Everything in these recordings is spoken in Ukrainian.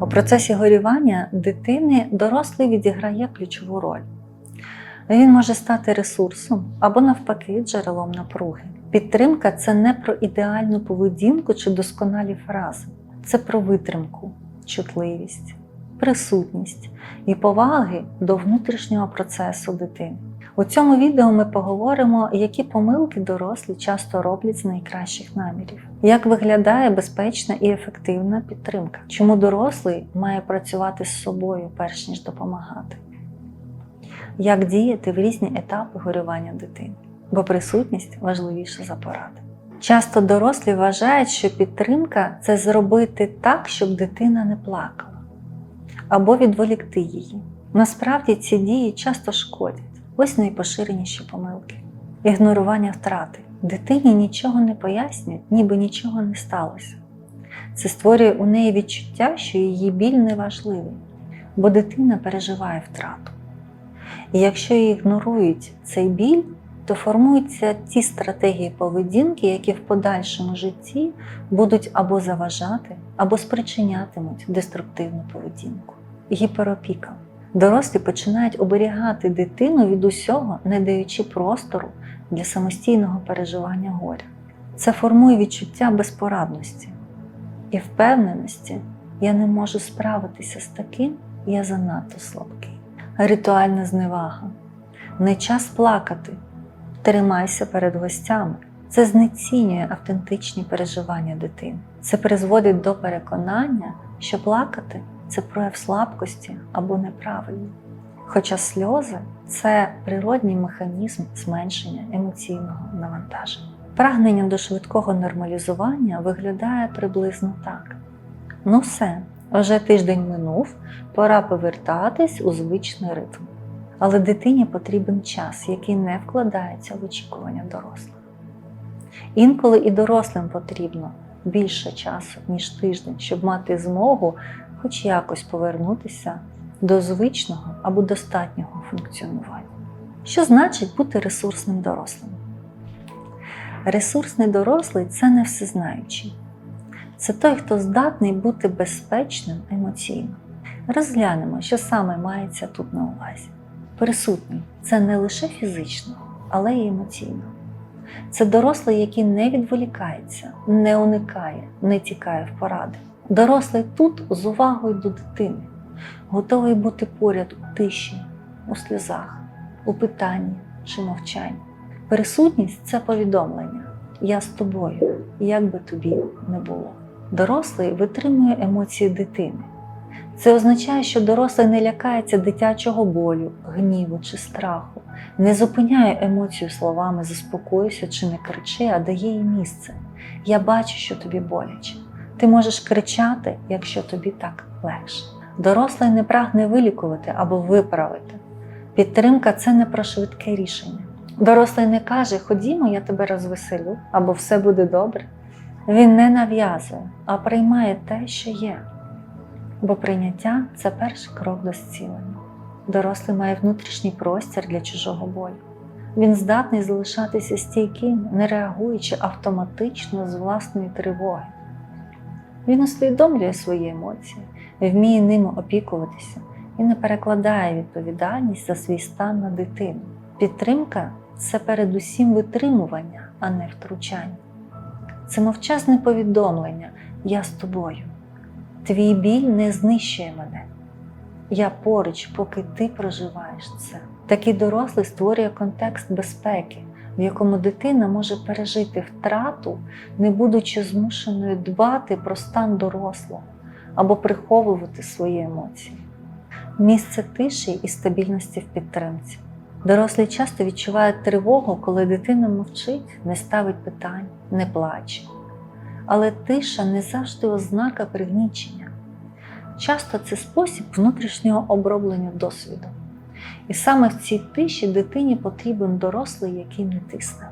У процесі горювання дитини дорослий відіграє ключову роль. Він може стати ресурсом або, навпаки, джерелом напруги. Підтримка це не про ідеальну поведінку чи досконалі фрази, це про витримку, чутливість, присутність і поваги до внутрішнього процесу дитини. У цьому відео ми поговоримо, які помилки дорослі часто роблять з найкращих намірів, як виглядає безпечна і ефективна підтримка, чому дорослий має працювати з собою перш ніж допомагати, як діяти в різні етапи горювання дитини, бо присутність важливіша за поради. Часто дорослі вважають, що підтримка це зробити так, щоб дитина не плакала, або відволікти її. Насправді ці дії часто шкодять. Ось найпоширеніші помилки. Ігнорування втрати. Дитині нічого не пояснюють, ніби нічого не сталося. Це створює у неї відчуття, що її біль не важливий, бо дитина переживає втрату. І якщо її ігнорують цей біль, то формуються ті стратегії поведінки, які в подальшому житті будуть або заважати, або спричинятимуть деструктивну поведінку. Гіперопіка. Дорослі починають оберігати дитину від усього, не даючи простору для самостійного переживання горя. Це формує відчуття безпорадності і впевненості, я не можу справитися з таким, я занадто слабкий. Ритуальна зневага. Не час плакати, тримайся перед гостями. Це знецінює автентичні переживання дитини. Це призводить до переконання, що плакати це прояв слабкості або неправильно. Хоча сльози це природній механізм зменшення емоційного навантаження. Прагнення до швидкого нормалізування виглядає приблизно так: ну все, вже тиждень минув, пора повертатись у звичний ритм. Але дитині потрібен час, який не вкладається в очікування дорослих. Інколи і дорослим потрібно більше часу, ніж тиждень, щоб мати змогу хоч якось повернутися до звичного або достатнього функціонування. Що значить бути ресурсним дорослим? Ресурсний дорослий це не всезнаючий. Це той, хто здатний бути безпечним емоційно. Розглянемо, що саме мається тут на увазі. Присутній це не лише фізично, але й емоційно. Це дорослий, який не відволікається, не уникає, не тікає в поради. Дорослий тут з увагою до дитини, готовий бути поряд у тиші, у сльозах, у питанні чи мовчанні. Присутність це повідомлення. Я з тобою, як би тобі не було. Дорослий витримує емоції дитини. Це означає, що дорослий не лякається дитячого болю, гніву чи страху, не зупиняє емоцію словами заспокойся чи не кричи, а дає їй місце. Я бачу, що тобі боляче. Ти можеш кричати, якщо тобі так легше. Дорослий не прагне вилікувати або виправити. Підтримка це не про швидке рішення. Дорослий не каже, ходімо, я тебе розвеселю, або все буде добре. Він не нав'язує, а приймає те, що є. Бо прийняття це перший крок до зцілення. Дорослий має внутрішній простір для чужого болю. Він здатний залишатися стійким, не реагуючи автоматично з власної тривоги. Він усвідомлює свої емоції, вміє ними опікуватися і не перекладає відповідальність за свій стан на дитину. Підтримка це передусім витримування, а не втручання. Це мовчазне повідомлення Я з тобою. Твій біль не знищує мене. Я поруч, поки ти проживаєш це. Такий дорослий створює контекст безпеки, в якому дитина може пережити втрату, не будучи змушеною дбати про стан дорослого або приховувати свої емоції. Місце тиші і стабільності в підтримці. Дорослі часто відчувають тривогу, коли дитина мовчить, не ставить питань, не плаче. Але тиша не завжди ознака пригнічення. Часто це спосіб внутрішнього оброблення досвіду. І саме в цій тиші дитині потрібен дорослий, який не тисне.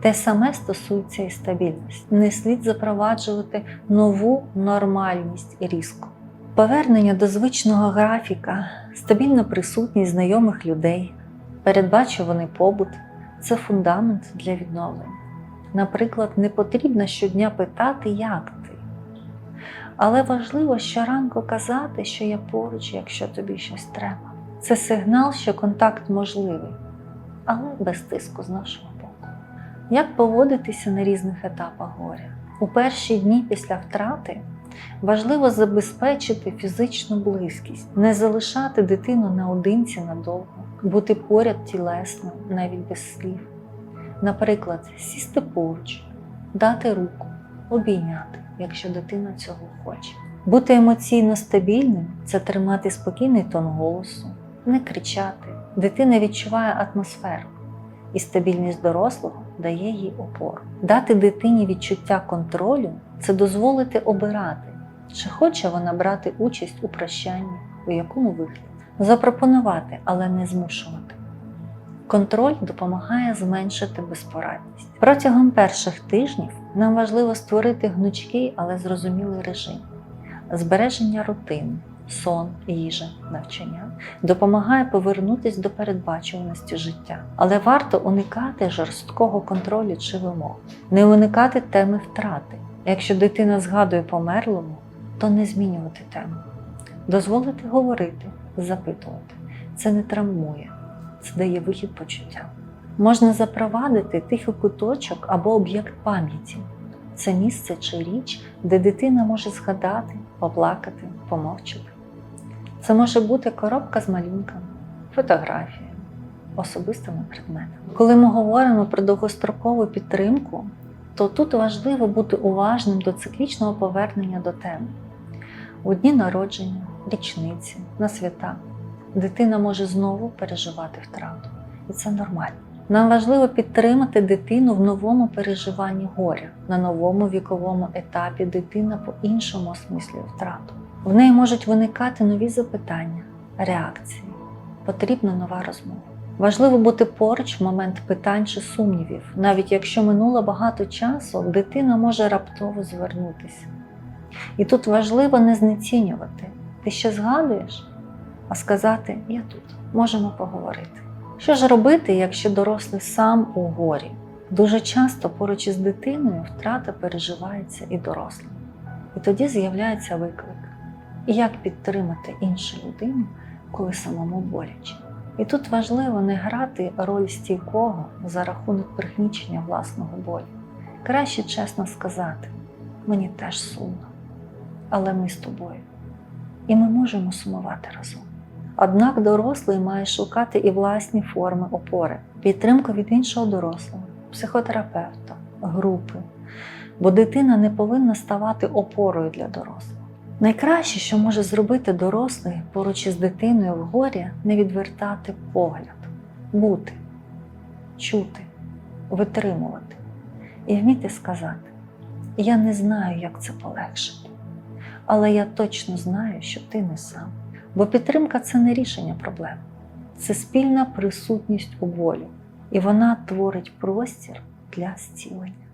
Те саме стосується і стабільності. Не слід запроваджувати нову нормальність різко. Повернення до звичного графіка, стабільна присутність знайомих людей, передбачуваний побут це фундамент для відновлення. Наприклад, не потрібно щодня питати, як ти, Але важливо щоранку казати, що я поруч, якщо тобі щось треба. Це сигнал, що контакт можливий, але без тиску з нашого боку. Як поводитися на різних етапах горя? У перші дні після втрати важливо забезпечити фізичну близькість, не залишати дитину наодинці надовго, бути поряд тілесно, навіть без слів. Наприклад, сісти поруч, дати руку, обійняти, якщо дитина цього хоче. Бути емоційно стабільним це тримати спокійний тон голосу, не кричати. Дитина відчуває атмосферу, і стабільність дорослого дає їй опору. Дати дитині відчуття контролю це дозволити обирати, чи хоче вона брати участь у прощанні, у якому вигляді. Запропонувати, але не змушувати. Контроль допомагає зменшити безпорадність. Протягом перших тижнів нам важливо створити гнучкий, але зрозумілий режим. Збереження рутин, сон, їжа, навчання допомагає повернутися до передбачуваності життя. Але варто уникати жорсткого контролю чи вимог, не уникати теми втрати. Якщо дитина згадує померлому, то не змінювати тему. Дозволити говорити, запитувати. Це не травмує, це дає вихід почуттям. Можна запровадити тихий куточок або об'єкт пам'яті. Це місце чи річ, де дитина може згадати, поплакати, помовчати. Це може бути коробка з малюнками, фотографіями, особистими предметами. Коли ми говоримо про довгострокову підтримку, то тут важливо бути уважним до циклічного повернення до теми. У дні народження, річниці, на свята дитина може знову переживати втрату, і це нормально. Нам важливо підтримати дитину в новому переживанні горя, на новому віковому етапі дитина по-іншому осмислює втрату. В неї можуть виникати нові запитання, реакції. Потрібна нова розмова. Важливо бути поруч в момент питань чи сумнівів. Навіть якщо минуло багато часу, дитина може раптово звернутися. І тут важливо не знецінювати. Ти ще згадуєш, а сказати Я тут, можемо поговорити. Що ж робити, якщо дорослий сам у горі? Дуже часто поруч із дитиною втрата переживається і дорослим. І тоді з'являється виклик. І як підтримати іншу людину, коли самому боляче? І тут важливо не грати роль стійкого за рахунок пригнічення власного болю. Краще чесно сказати, мені теж сумно, але ми з тобою. І ми можемо сумувати разом. Однак дорослий має шукати і власні форми опори, підтримку від іншого дорослого, психотерапевта, групи, бо дитина не повинна ставати опорою для дорослого. Найкраще, що може зробити дорослий поруч із дитиною в горі, не відвертати погляд, бути, чути, витримувати і вміти сказати: Я не знаю, як це полегшити, але я точно знаю, що ти не сам. Бо підтримка це не рішення проблем, це спільна присутність у болі, і вона творить простір для зцілення.